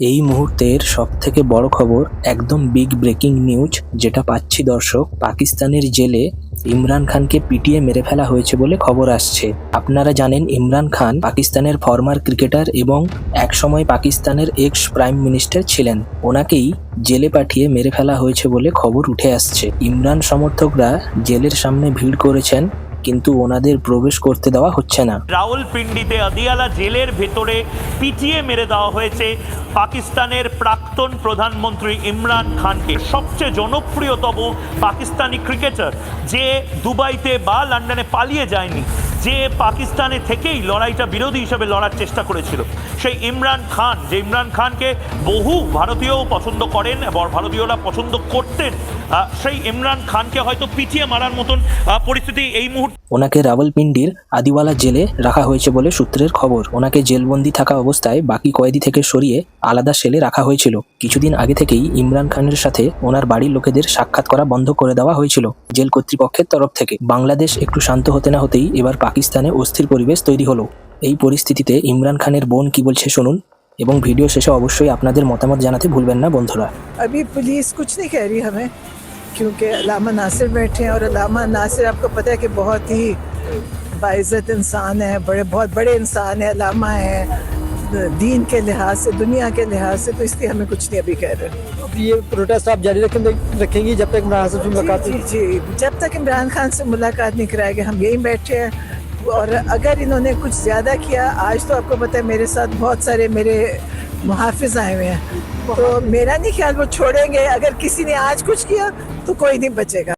এই মুহূর্তের সব থেকে বড় খবর একদম বিগ ব্রেকিং নিউজ যেটা পাচ্ছি দর্শক, পাকিস্তানের জেলে ইমরান খানকে পিটিয়ে মেরে ফেলা হয়েছে বলে খবর আসছে। আপনারা জানেন ইমরান খান পাকিস্তানের ফর্মার ক্রিকেটার এবং একসময় পাকিস্তানের এক্স প্রাইম মিনিস্টার ছিলেন। ওনাকেই জেলে পাঠিয়ে মেরে ফেলা হয়েছে বলে খবর উঠে আসছে। ইমরান সমর্থকরা জেলের সামনে ভিড় করেছেন কিন্তু ওনাদের প্রবেশ করতে দেওয়া হচ্ছে না। রাওয়ালপিন্ডিতে আদিয়ালা জেলের ভেতরে পিটিয়ে মেরে দেওয়া হয়েছে পাকিস্তানের প্রাক্তন প্রধানমন্ত্রী ইমরান খানকে। সবচেয়ে জনপ্রিয়তম পাকিস্তানি ক্রিকেটার যে দুবাইতে বা লন্ডনে পালিয়ে যায়নি যে পাকিস্তানে থেকেই লড়াইটা বিরোধী হিসেবে লড়ার চেষ্টা করেছিল, সেই ইমরান খান। যে ইমরান খানকে বহু ভারতীয় পছন্দ করেন এবং ভারতীয়রা পছন্দ করতেন সেই ইমরান খানকে হয়তো পিটিয়ে মারার মতন পরিস্থিতি এই মুহূর্তে ওনাকে রাওয়ালপিন্ডির আদিওয়ালা জেলে রাখা হয়েছে বলে সূত্রের খবর। ওনাকে জেলবন্দি থাকা অবস্থায় বাকি কয়েদি থেকে সরিয়ে আলাদা সেলে রাখা হয়েছিল। কিছুদিন আগে থেকেই ইমরান খানের সাথে ওনার বাড়ির লোকেদের সাক্ষাৎ করা বন্ধ করে দেওয়া হয়েছিল জেল কর্তৃপক্ষের তরফ থেকে। বাংলাদেশ একটু শান্ত হতে না হতেই এবার পাকিস্তানে অস্থির পরিবেশ তৈরি হলো এই পরিস্থিতিতে ইমরান খানের বোন কি বলছে শুনুন এবং ভিডিও শেষে অবশ্যই আপনাদের মতামত জানাতে ভুলবেন না বন্ধুরা अभी पुलिस कुछ नहीं कह रही हमें क्योंकि अलामा नासिर बैठे हैं और अलामा नासिर आपको पता है कि बहुत ही बाइज़्ज़त इंसान है बड़े बहुत बड़े इंसान है अलामा है दीन के लिहाज से दुनिया के लिहाज से तो इसलिए हमें कुछ नहीं अभी कह रहे अब ये प्रोटेस्ट आप जारी रखेंगे रखेंगी जब तक इमरान हासन से मुलाकात जी जी जब तक इमरान खान से मुलाकात नहीं कराएंगे हम यहीं बैठे हैं और अगर इन्होंने कुछ ज़्यादा किया, आज तो आपको पता है मेरे साथ बहुत सारे मेरे मुहाफ़ आए हुए हैं। तो मेरा नहीं ख्याल वो छोड़ेंगे। अगर किसी ने आज कुछ किया तो कोई नहीं बचेगा।